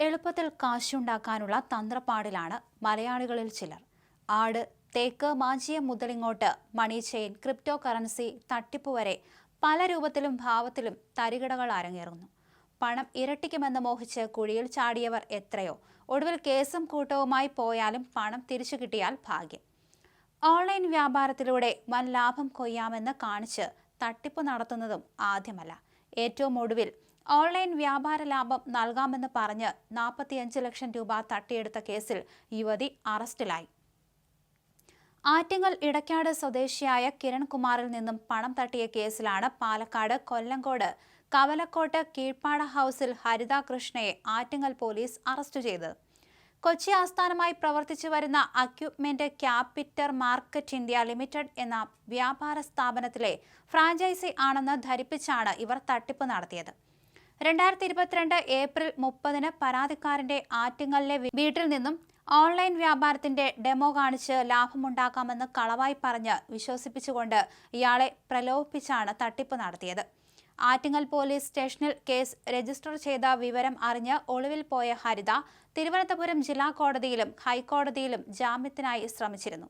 എളുപ്പത്തിൽ കാശുണ്ടാക്കാനുള്ള തന്ത്രപ്പാടിലാണ് മലയാളികളിൽ ചിലർ. ആട് തേക്ക് മാഞ്ചിയ മുതലിങ്ങോട്ട് മണി ചെയിൻ ക്രിപ്റ്റോ കറൻസി തട്ടിപ്പ് വരെ പല രൂപത്തിലും ഭാവത്തിലും തരികിടകൾ അരങ്ങേറുന്നു. പണം ഇരട്ടിക്കുമെന്ന് മോഹിച്ച് കുഴിയിൽ ചാടിയവർ എത്രയോ. ഒടുവിൽ കേസും കൂട്ടവുമായി പോയാലും പണം തിരിച്ചു കിട്ടിയാൽ ഭാഗ്യം. ഓൺലൈൻ വ്യാപാരത്തിലൂടെ വൻ ലാഭം കൊയ്യാമെന്ന് കാണിച്ച് തട്ടിപ്പ് നടത്തുന്നതും ആദ്യമല്ല. ഏറ്റവും ഒടുവിൽ ഓൺലൈൻ വ്യാപാര ലാഭം നൽകാമെന്ന് പറഞ്ഞ് നാൽപ്പത്തിയഞ്ച് ലക്ഷം രൂപ തട്ടിയെടുത്ത കേസിൽ യുവതി അറസ്റ്റിലായി. ആറ്റിങ്ങൽ ഇടക്കാട് സ്വദേശിയായ കിരൺകുമാറിൽ നിന്നും പണം തട്ടിയ കേസിലാണ് പാലക്കാട് കൊല്ലങ്കോട് കവലക്കോട്ട് കീഴ്പ്പാട ഹൗസിൽ ഹരിത കൃഷ്ണയെ ആറ്റിങ്ങൽ പോലീസ് അറസ്റ്റ് ചെയ്തത് കൊച്ചി ആസ്ഥാനമായി പ്രവർത്തിച്ചു വരുന്ന equipment capital market India limited എന്ന വ്യാപാര സ്ഥാപനത്തിലെ ഫ്രാഞ്ചൈസി ആണെന്ന് ധരിപ്പിച്ചാണ് ഇവർ തട്ടിപ്പ് നടത്തിയത്. രണ്ടായിരത്തി ഇരുപത്തിരണ്ട് ഏപ്രിൽ മുപ്പതിന് പരാതിക്കാരന്റെ ആറ്റിങ്ങലിലെ വീട്ടിൽ നിന്നും ഓൺലൈൻ വ്യാപാരത്തിന്റെ ഡെമോ കാണിച്ച് ലാഭമുണ്ടാക്കാമെന്ന് കളവായി പറഞ്ഞ് വിശ്വസിപ്പിച്ചുകൊണ്ട് ഇയാളെ പ്രലോഭിപ്പിച്ചാണ് തട്ടിപ്പ് നടത്തിയത്. ആറ്റിങ്ങൽ പോലീസ് സ്റ്റേഷനിൽ കേസ് രജിസ്റ്റർ ചെയ്ത വിവരം അറിഞ്ഞ് ഒളിവിൽ പോയ ഹരിത തിരുവനന്തപുരം ജില്ലാ കോടതിയിലും ഹൈക്കോടതിയിലും ജാമ്യത്തിനായി ശ്രമിച്ചിരുന്നു.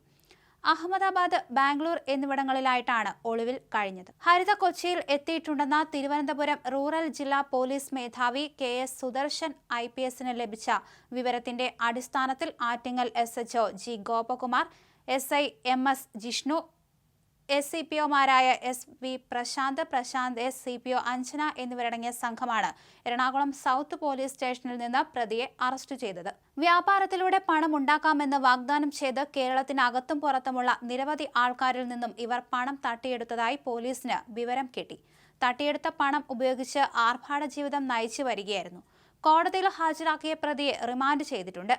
അഹമ്മദാബാദ് ബാംഗ്ലൂർ എന്നിവിടങ്ങളിലായിട്ടാണ് ഒളിവിൽ കഴിഞ്ഞത്. ഹരിത കൊച്ചിയിൽ എത്തിയിട്ടുണ്ടെന്ന തിരുവനന്തപുരം റൂറൽ ജില്ലാ പോലീസ് മേധാവി K S Sudarshan I P എസിന് ലഭിച്ച വിവരത്തിന്റെ അടിസ്ഥാനത്തിൽ Attingal S H O G Gopakumar S I M S Jishnu S C P ഒമാരായ S V Prashanth Prashanth S C P O Anjana എന്നിവരടങ്ങിയ സംഘമാണ് എറണാകുളം സൗത്ത് പോലീസ് സ്റ്റേഷനിൽ നിന്ന് പ്രതിയെ അറസ്റ്റ് ചെയ്തത്. വ്യാപാരത്തിലൂടെ പണം ഉണ്ടാക്കാമെന്ന് വാഗ്ദാനം ചെയ്ത് കേരളത്തിനകത്തും പുറത്തുമുള്ള നിരവധി ആൾക്കാരിൽ നിന്നും ഇവർ പണം തട്ടിയെടുത്തതായി പോലീസിന് വിവരം കിട്ടി. തട്ടിയെടുത്ത പണം ഉപയോഗിച്ച് ആർഭാട ജീവിതം നയിച്ചു വരികയായിരുന്നു. കോടതിയിൽ ഹാജരാക്കിയ പ്രതിയെ റിമാൻഡ് ചെയ്തിട്ടുണ്ട്.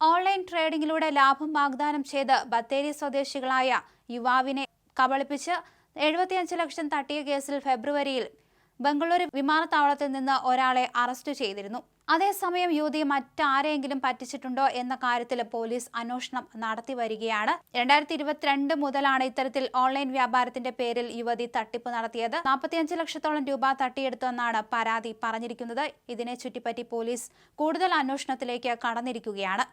ഓൺലൈൻ ട്രേഡിംഗിലൂടെ ലാഭം വാഗ്ദാനം ചെയ്ത് ബത്തേരി സ്വദേശികളായ യുവാവിനെ കബളിപ്പിച്ച് എഴുപത്തിയഞ്ച് ലക്ഷം തട്ടിയ കേസിൽ ഫെബ്രുവരിയിൽ ബംഗളൂരു വിമാനത്താവളത്തിൽ നിന്ന് ഒരാളെ അറസ്റ്റ് ചെയ്തിരുന്നു. അതേസമയം യുവതി മറ്റാരെങ്കിലും പറ്റിച്ചിട്ടുണ്ടോ എന്ന കാര്യത്തിൽ പോലീസ് അന്വേഷണം നടത്തി വരികയാണ്. രണ്ടായിരത്തി ഇരുപത്തിരണ്ട് മുതലാണ് ഇത്തരത്തിൽ ഓൺലൈൻ വ്യാപാരത്തിന്റെ പേരിൽ യുവതി തട്ടിപ്പ് നടത്തിയത്. നാൽപ്പത്തിയഞ്ച് ലക്ഷത്തോളം രൂപ തട്ടിയെടുത്തുവെന്നാണ് പരാതി പറഞ്ഞിരിക്കുന്നത്. ഇതിനെ ചുറ്റിപ്പറ്റി പോലീസ് കൂടുതൽ അന്വേഷണത്തിലേക്ക് കടന്നിരിക്കുകയാണ്.